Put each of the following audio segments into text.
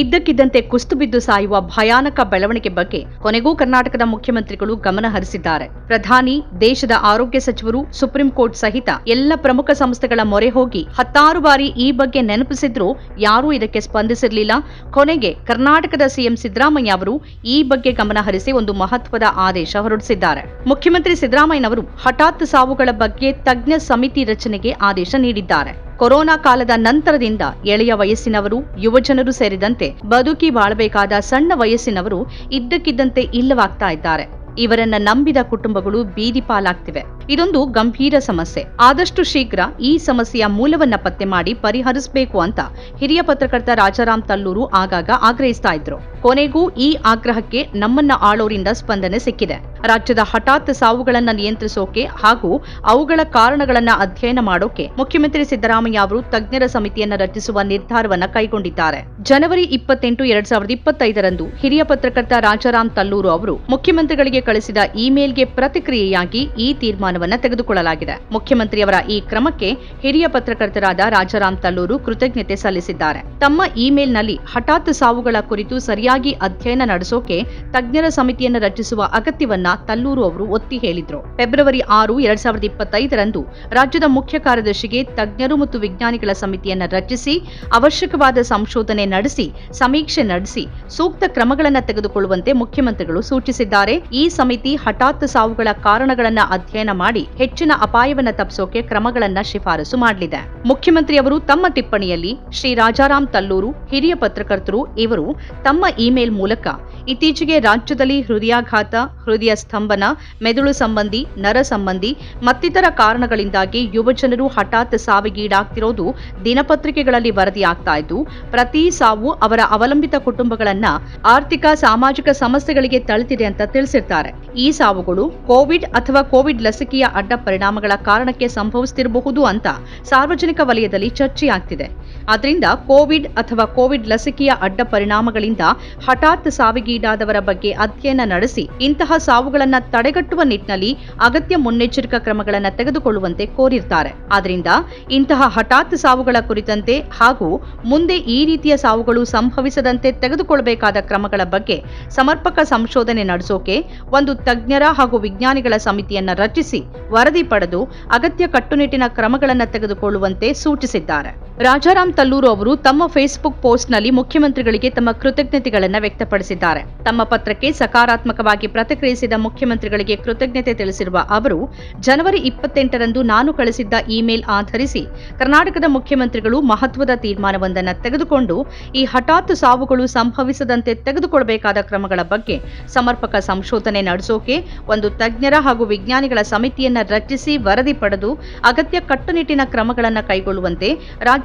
ಇದ್ದಕ್ಕಿದ್ದಂತೆ ಕುಸ್ತು ಬಿದ್ದು ಸಾಯುವ ಭಯಾನಕ ಬೆಳವಣಿಗೆ ಬಗ್ಗೆ ಕೊನೆಗೂ ಕರ್ನಾಟಕದ ಮುಖ್ಯಮಂತ್ರಿಗಳು ಗಮನ ಹರಿಸಿದ್ದಾರೆ. ಪ್ರಧಾನಿ, ದೇಶದ ಆರೋಗ್ಯ ಸಚಿವರು, ಸುಪ್ರೀಂ ಕೋರ್ಟ್ ಸಹಿತ ಎಲ್ಲ ಪ್ರಮುಖ ಸಂಸ್ಥೆಗಳ ಮೊರೆ ಹೋಗಿ ಹತ್ತಾರು ಬಾರಿ ಈ ಬಗ್ಗೆ ನೆನಪಿಸಿದ್ರೂ ಯಾರೂ ಇದಕ್ಕೆ ಸ್ಪಂದಿಸಿರಲಿಲ್ಲ. ಕೊನೆಗೆ ಕರ್ನಾಟಕದ ಸಿಎಂ ಸಿದ್ದರಾಮಯ್ಯ ಅವರು ಈ ಬಗ್ಗೆ ಗಮನ ಹರಿಸಿ ಒಂದು ಮಹತ್ವದ ಆದೇಶ ಹೊರಡಿಸಿದ್ದಾರೆ. ಮುಖ್ಯಮಂತ್ರಿ ಸಿದ್ದರಾಮಯ್ಯನವರು ಹಠಾತ್ ಸಾವುಗಳ ಬಗ್ಗೆ ತಜ್ಞ ಸಮಿತಿ ರಚನೆಗೆ ಆದೇಶ ನೀಡಿದ್ದಾರೆ. ಕೊರೋನಾ ಕಾಲದ ನಂತರದಿಂದ ಎಳೆಯ ವಯಸ್ಸಿನವರು, ಯುವಜನರು ಸೇರಿದಂತೆ ಬದುಕಿ ಬಾಳಬೇಕಾದ ಸಣ್ಣ ವಯಸ್ಸಿನವರು ಇದ್ದಕ್ಕಿದ್ದಂತೆ ಇಲ್ಲವಾಗ್ತಾ ಇದ್ದಾರೆ. ಇವರನ್ನ ನಂಬಿದ ಕುಟುಂಬಗಳು ಬೀದಿ ಪಾಲಾಗ್ತಿವೆ. ಇದೊಂದು ಗಂಭೀರ ಸಮಸ್ಯೆ. ಆದಷ್ಟು ಶೀಘ್ರ ಈ ಸಮಸ್ಯೆಯ ಮೂಲವನ್ನ ಪತ್ತೆ ಮಾಡಿ ಪರಿಹರಿಸಬೇಕು ಅಂತ ಹಿರಿಯ ಪತ್ರಕರ್ತ ರಾಜಾರಾಮ್ ತಲ್ಲೂರು ಆಗಾಗ ಆಗ್ರಹಿಸ್ತಾ ಇದ್ರು. ಕೊನೆಗೂ ಈ ಆಗ್ರಹಕ್ಕೆ ನಮ್ಮನ್ನ ಆಳೋರಿಂದ ಸ್ಪಂದನೆ ಸಿಕ್ಕಿದೆ. ರಾಜ್ಯದ ಹಠಾತ್ ಸಾವುಗಳನ್ನ ನಿಯಂತ್ರಿಸೋಕೆ ಹಾಗೂ ಅವುಗಳ ಕಾರಣಗಳನ್ನ ಅಧ್ಯಯನ ಮಾಡೋಕೆ ಮುಖ್ಯಮಂತ್ರಿ ಸಿದ್ದರಾಮಯ್ಯ ಅವರು ತಜ್ಞರ ಸಮಿತಿಯನ್ನ ರಚಿಸುವ ನಿರ್ಧಾರವನ್ನ ಕೈಗೊಂಡಿದ್ದಾರೆ. ಜನವರಿ ಇಪ್ಪತ್ತೆಂಟು ಎರಡ್ ಸಾವಿರದ ಇಪ್ಪತ್ತೈದರಂದು ಹಿರಿಯ ಪತ್ರಕರ್ತ ರಾಜಾರಾಮ್ ತಲ್ಲೂರು ಅವರು ಮುಖ್ಯಮಂತ್ರಿಗಳಿಗೆ ಕಳಿಸಿದ ಇಮೇಲ್ಗೆ ಪ್ರತಿಕ್ರಿಯೆಯಾಗಿ ಈ ತೀರ್ಮಾನವನ್ನ ತೆಗೆದುಕೊಳ್ಳಲಾಗಿದೆ. ಮುಖ್ಯಮಂತ್ರಿಯವರ ಈ ಕ್ರಮಕ್ಕೆ ಹಿರಿಯ ಪತ್ರಕರ್ತರಾದ ರಾಜಾರಾಮ್ ತಲ್ಲೂರು ಕೃತಜ್ಞತೆ ಸಲ್ಲಿಸಿದ್ದಾರೆ. ತಮ್ಮ ಇಮೇಲ್ನಲ್ಲಿ ಹಠಾತ್ ಸಾವುಗಳ ಕುರಿತು ಸರಿಯಾಗಿ ಅಧ್ಯಯನ ನಡೆಸೋಕೆ ತಜ್ಞರ ಸಮಿತಿಯನ್ನು ರಚಿಸುವ ಅಗತ್ಯವನ್ನ ತಲ್ಲೂರು ಅವರು ಒತ್ತಿ ಹೇಳಿದ್ರು. ಫೆಬ್ರವರಿ ಆರು, ಎರಡ್ ಸಾವಿರದ ಇಪ್ಪತ್ತೈದರಂದು ರಾಜ್ಯದ ಮುಖ್ಯ ಕಾರ್ಯದರ್ಶಿಗೆ ತಜ್ಞರು ಮತ್ತು ವಿಜ್ಞಾನಿಗಳ ಸಮಿತಿಯನ್ನ ರಚಿಸಿ, ಅವಶ್ಯಕವಾದ ಸಂಶೋಧನೆ ನಡೆಸಿ, ಸಮೀಕ್ಷೆ ನಡೆಸಿ, ಸೂಕ್ತ ಕ್ರಮಗಳನ್ನು ತೆಗೆದುಕೊಳ್ಳುವಂತೆ ಮುಖ್ಯಮಂತ್ರಿಗಳು ಸೂಚಿಸಿದ್ದಾರೆ. ಈ ಸಮಿತಿ ಹಠಾತ್ ಸಾವುಗಳ ಕಾರಣಗಳನ್ನ ಅಧ್ಯಯನ ಮಾಡಿ ಹೆಚ್ಚಿನ ಅಪಾಯವನ್ನು ತಪ್ಪಿಸೋಕೆ ಕ್ರಮಗಳನ್ನ ಶಿಫಾರಸು ಮಾಡಲಿದೆ. ಮುಖ್ಯಮಂತ್ರಿಯವರು ತಮ್ಮ ಟಿಪ್ಪಣಿಯಲ್ಲಿ ಶ್ರೀ ರಾಜಾರಾಮ್ ತಲ್ಲೂರು ಹಿರಿಯ ಪತ್ರಕರ್ತರು ಇವರು ತಮ್ಮ ಇಮೇಲ್ ಮೂಲಕ ಇತ್ತೀಚೆಗೆ ರಾಜ್ಯದಲ್ಲಿ ಹೃದಯಾಘಾತ, ಹೃದಯ ಸ್ತಂಭನ, ಮೆದುಳು ಸಂಬಂಧಿ, ನರ ಸಂಬಂಧಿ ಮತ್ತಿತರ ಕಾರಣಗಳಿಂದಾಗಿ ಯುವಜನರು ಹಠಾತ್ ಸಾವಿಗೀಡಾಗ್ತಿರೋದು ದಿನಪತ್ರಿಕೆಗಳಲ್ಲಿ ವರದಿಯಾಗ್ತಾ ಇದ್ದು, ಪ್ರತಿ ಸಾವು ಅವರ ಅವಲಂಬಿತ ಕುಟುಂಬಗಳನ್ನ ಆರ್ಥಿಕ, ಸಾಮಾಜಿಕ ಸಮಸ್ಯೆಗಳಿಗೆ ತಳ್ತಿದೆ ಅಂತ ತಿಳಿಸಿರ್ತಾರೆ. ಈ ಸಾವುಗಳು ಕೋವಿಡ್ ಅಥವಾ ಕೋವಿಡ್ ಲಸಿಕೆಯ ಅಡ್ಡ ಪರಿಣಾಮಗಳ ಕಾರಣಕ್ಕೆ ಸಂಭವಿಸುತ್ತಿರಬಹುದು ಅಂತ ಸಾರ್ವಜನಿಕ ವಲಯದಲ್ಲಿ ಚರ್ಚೆಯಾಗ್ತಿದೆ. ಆದ್ರಿಂದ ಕೋವಿಡ್ ಅಥವಾ ಕೋವಿಡ್ ಲಸಿಕೆಯ ಅಡ್ಡ ಪರಿಣಾಮಗಳಿಂದ ಹಠಾತ್ ಸಾವಿಗೀಡಾದವರ ಬಗ್ಗೆ ಅಧ್ಯಯನ ನಡೆಸಿ ಇಂತಹ ಸಾವುಗಳನ್ನು ತಡೆಗಟ್ಟುವ ನಿಟ್ಟಿನಲ್ಲಿ ಅಗತ್ಯ ಮುನ್ನೆಚ್ಚರಿಕಾ ಕ್ರಮಗಳನ್ನು ತೆಗೆದುಕೊಳ್ಳುವಂತೆ ಕೋರಿರ್ತಾರೆ. ಆದ್ರಿಂದ ಇಂತಹ ಹಠಾತ್ ಸಾವುಗಳ ಕುರಿತಂತೆ ಹಾಗೂ ಮುಂದೆ ಈ ರೀತಿಯ ಸಾವುಗಳು ಸಂಭವಿಸದಂತೆ ತೆಗೆದುಕೊಳ್ಳಬೇಕಾದ ಕ್ರಮಗಳ ಬಗ್ಗೆ ಸಮರ್ಪಕ ಸಂಶೋಧನೆ ನಡೆಸೋಕೆ ಒಂದು ತಜ್ಞರ ಹಾಗೂ ವಿಜ್ಞಾನಿಗಳ ಸಮಿತಿಯನ್ನು ರಚಿಸಿ ವರದಿ ಪಡೆದು ಅಗತ್ಯ ಕಟ್ಟುನಿಟ್ಟಿನ ಕ್ರಮಗಳನ್ನು ತೆಗೆದುಕೊಳ್ಳುವಂತೆ ಸೂಚಿಸಿದ್ದಾರೆ. ರಾಜಾರಾಮ್ ತಲ್ಲೂರು ಅವರು ತಮ್ಮ ಫೇಸ್ಬುಕ್ ಪೋಸ್ಟ್ನಲ್ಲಿ ಮುಖ್ಯಮಂತ್ರಿಗಳಿಗೆ ತಮ್ಮ ಕೃತಜ್ಞತೆಗಳನ್ನು ವ್ಯಕ್ತಪಡಿಸಿದ್ದಾರೆ. ತಮ್ಮ ಪತ್ರಕ್ಕೆ ಸಕಾರಾತ್ಮಕವಾಗಿ ಪ್ರತಿಕ್ರಿಯಿಸಿದ ಮುಖ್ಯಮಂತ್ರಿಗಳಿಗೆ ಕೃತಜ್ಞತೆ ತಿಳಿಸಿರುವ ಅವರು, ಜನವರಿ ಇಪ್ಪತ್ತೆಂಟರಂದು ನಾನು ಕಳಿಸಿದ್ದ ಇಮೇಲ್ ಆಧರಿಸಿ ಕರ್ನಾಟಕದ ಮುಖ್ಯಮಂತ್ರಿಗಳು ಮಹತ್ವದ ತೀರ್ಮಾನವೊಂದನ್ನು ತೆಗೆದುಕೊಂಡು ಈ ಹಠಾತ್ ಸಾವುಗಳು ಸಂಭವಿಸದಂತೆ ತೆಗೆದುಕೊಳ್ಳಬೇಕಾದ ಕ್ರಮಗಳ ಬಗ್ಗೆ ಸಮರ್ಪಕ ಸಂಶೋಧನೆ ನಡೆಸೋಕೆ ಒಂದು ತಜ್ಞರ ಹಾಗೂ ವಿಜ್ಞಾನಿಗಳ ಸಮಿತಿಯನ್ನು ರಚಿಸಿ ವರದಿ ಪಡೆದು ಅಗತ್ಯ ಕಟ್ಟುನಿಟ್ಟಿನ ಕ್ರಮಗಳನ್ನು ಕೈಗೊಳ್ಳುವಂತೆ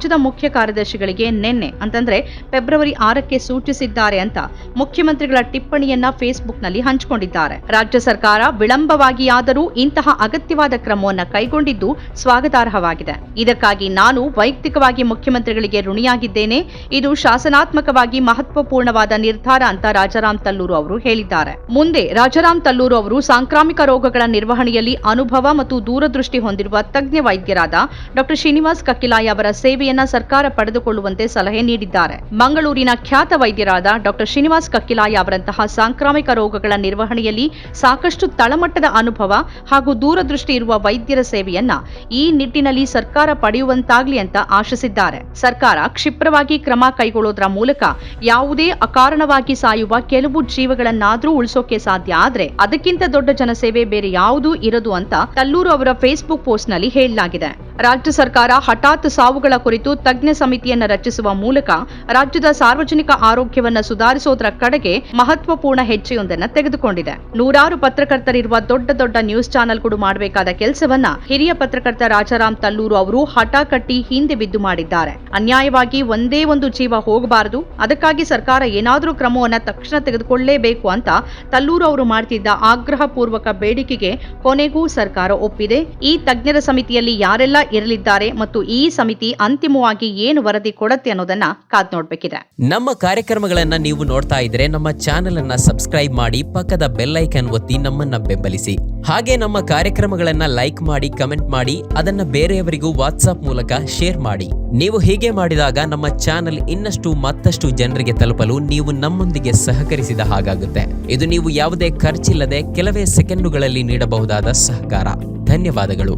ರಾಜ್ಯದ ಮುಖ್ಯ ಕಾರ್ಯದರ್ಶಿಗಳಿಗೆ ನಿನ್ನೆ, ಅಂತಂದ್ರೆ ಫೆಬ್ರವರಿ ಆರಕ್ಕೆ ಸೂಚಿಸಿದ್ದಾರೆ ಅಂತ ಮುಖ್ಯಮಂತ್ರಿಗಳ ಟಿಪ್ಪಣಿಯನ್ನ ಫೇಸ್ಬುಕ್ನಲ್ಲಿ ಹಂಚಿಕೊಂಡಿದ್ದಾರೆ. ರಾಜ್ಯ ಸರ್ಕಾರ ವಿಳಂಬವಾಗಿಯಾದರೂ ಇಂತಹ ಅಗತ್ಯವಾದ ಕ್ರಮವನ್ನು ಕೈಗೊಂಡಿದ್ದು ಸ್ವಾಗತಾರ್ಹವಾಗಿದೆ. ಇದಕ್ಕಾಗಿ ನಾನು ವೈಯಕ್ತಿಕವಾಗಿ ಮುಖ್ಯಮಂತ್ರಿಗಳಿಗೆ ಋಣಿಯಾಗಿದ್ದೇನೆ. ಇದು ಶಾಸನಾತ್ಮಕವಾಗಿ ಮಹತ್ವಪೂರ್ಣವಾದ ನಿರ್ಧಾರ ಅಂತ ರಾಜಾರಾಮ್ ತಲ್ಲೂರು ಅವರು ಹೇಳಿದ್ದಾರೆ. ಮುಂದೆ ರಾಜಾರಾಮ್ ತಲ್ಲೂರು ಅವರು ಸಾಂಕ್ರಾಮಿಕ ರೋಗಗಳ ನಿರ್ವಹಣೆಯಲ್ಲಿ ಅನುಭವ ಮತ್ತು ದೂರದೃಷ್ಟಿ ಹೊಂದಿರುವ ತಜ್ಞ ವೈದ್ಯರಾದ ಡಾಕ್ಟರ್ ಶ್ರೀನಿವಾಸ್ ಕಕ್ಕಿಲಾಯ ಅವರ ಸೇವೆಯನ್ನ ಸರ್ಕಾರ ಪಡೆದುಕೊಳ್ಳುವಂತೆ ಸಲಹೆ ನೀಡಿದ್ದಾರೆ. ಮಂಗಳೂರಿನ ಖ್ಯಾತ ವೈದ್ಯರಾದ ಡಾಕ್ಟರ್ ಶ್ರೀನಿವಾಸ್ ಕಕ್ಕಿಲಾಯ ಅವರಂತಹ ಸಾಂಕ್ರಾಮಿಕ ರೋಗಗಳ ನಿರ್ವಹಣೆಯಲ್ಲಿ ಸಾಕಷ್ಟು ತಳಮಟ್ಟದ ಅನುಭವ ಹಾಗೂ ದೂರದೃಷ್ಟಿ ಇರುವ ವೈದ್ಯರ ಸೇವೆಯನ್ನ ಈ ನಿಟ್ಟಿನಲ್ಲಿ ಸರ್ಕಾರ ಪಡೆಯುವಂತಾಗ್ಲಿ ಅಂತ ಆಶಿಸಿದ್ದಾರೆ. ಸರ್ಕಾರ ಕ್ಷಿಪ್ರವಾಗಿ ಕ್ರಮ ಕೈಗೊಳ್ಳೋದ್ರ ಮೂಲಕ ಯಾವುದೇ ಅಕಾರಣವಾಗಿ ಸಾಯುವ ಕೆಲವು ಜೀವಗಳನ್ನಾದ್ರೂ ಉಳಿಸೋಕೆ ಸಾಧ್ಯ. ಆದ್ರೆ ಅದಕ್ಕಿಂತ ದೊಡ್ಡ ಜನಸೇವೆ ಬೇರೆ ಯಾವುದೂ ಇರದು ಅಂತ ತಲ್ಲೂರು ಅವರ ಫೇಸ್ಬುಕ್ ಪೋಸ್ಟ್ನಲ್ಲಿ ಹೇಳಲಾಗಿದೆ. ರಾಜ್ಯ ಸರ್ಕಾರ ಹಠಾತ್ ಸಾವುಗಳ ಕುರಿತು ತಜ್ಞ ಸಮಿತಿಯನ್ನು ರಚಿಸುವ ಮೂಲಕ ರಾಜ್ಯದ ಸಾರ್ವಜನಿಕ ಆರೋಗ್ಯವನ್ನು ಸುಧಾರಿಸೋದರ ಕಡೆಗೆ ಮಹತ್ವಪೂರ್ಣ ಹೆಜ್ಜೆಯೊಂದನ್ನು ತೆಗೆದುಕೊಂಡಿದೆ. ನೂರಾರು ಪತ್ರಕರ್ತರಿರುವ ದೊಡ್ಡ ದೊಡ್ಡ ನ್ಯೂಸ್ ಚಾನೆಲ್ಗಳು ಮಾಡಬೇಕಾದ ಕೆಲಸವನ್ನ ಹಿರಿಯ ಪತ್ರಕರ್ತ ರಾಜಾರಾಮ್ ತಲ್ಲೂರು ಅವರು ಹಠ ಕಟ್ಟಿ ಹಿಂದೆ ಬಿದ್ದು ಮಾಡಿದ್ದಾರೆ. ಅನ್ಯಾಯವಾಗಿ ಒಂದೇ ಒಂದು ಜೀವ ಹೋಗಬಾರದು, ಅದಕ್ಕಾಗಿ ಸರ್ಕಾರ ಏನಾದರೂ ಕ್ರಮವನ್ನ ತಕ್ಷಣ ತೆಗೆದುಕೊಳ್ಳಲೇಬೇಕು ಅಂತ ತಲ್ಲೂರು ಅವರು ಮಾಡ್ತಿದ್ದ ಆಗ್ರಹ ಪೂರ್ವಕ ಬೇಡಿಕೆಗೆ ಕೊನೆಗೂ ಸರ್ಕಾರ ಒಪ್ಪಿದೆ. ಈ ತಜ್ಞರ ಸಮಿತಿಯಲ್ಲಿ ಯಾರೆಲ್ಲ ಇರಲಿದ್ದಾರೆ ಮತ್ತು ಈ ಸಮಿತಿ ಅಂತಿಮವಾಗಿ ಏನು ವರದಿ ಕೊಡತ್ತೆ ಅನ್ನೋದನ್ನ ಕಾದ್ ನೋಡ್ಬೇಕಿದೆ. ನಮ್ಮ ಕಾರ್ಯಕ್ರಮಗಳನ್ನ ನೀವು ನೋಡ್ತಾ ಇದ್ರೆ ನಮ್ಮ ಚಾನೆಲ್ ಅನ್ನ ಸಬ್ಸ್ಕ್ರೈಬ್ ಮಾಡಿ ಪಕ್ಕದ ಬೆಲ್ ಐಕನ್ ಒತ್ತಿ ನಮ್ಮನ್ನ ಬೆಂಬಲಿಸಿ. ಹಾಗೆ ನಮ್ಮ ಕಾರ್ಯಕ್ರಮಗಳನ್ನ ಲೈಕ್ ಮಾಡಿ, ಕಮೆಂಟ್ ಮಾಡಿ, ಅದನ್ನ ಬೇರೆಯವರಿಗೂ ವಾಟ್ಸ್ಆಪ್ ಮೂಲಕ ಶೇರ್ ಮಾಡಿ. ನೀವು ಹೀಗೆ ಮಾಡಿದಾಗ ನಮ್ಮ ಚಾನೆಲ್ ಇನ್ನಷ್ಟು ಮತ್ತಷ್ಟು ಜನರಿಗೆ ತಲುಪಲು ನೀವು ನಮ್ಮೊಂದಿಗೆ ಸಹಕರಿಸಿದ ಹಾಗಾಗುತ್ತೆ. ಇದು ನೀವು ಯಾವುದೇ ಖರ್ಚಿಲ್ಲದೆ ಕೆಲವೇ ಸೆಕೆಂಡುಗಳಲ್ಲಿ ನೀಡಬಹುದಾದ ಸಹಕಾರ. ಧನ್ಯವಾದಗಳು.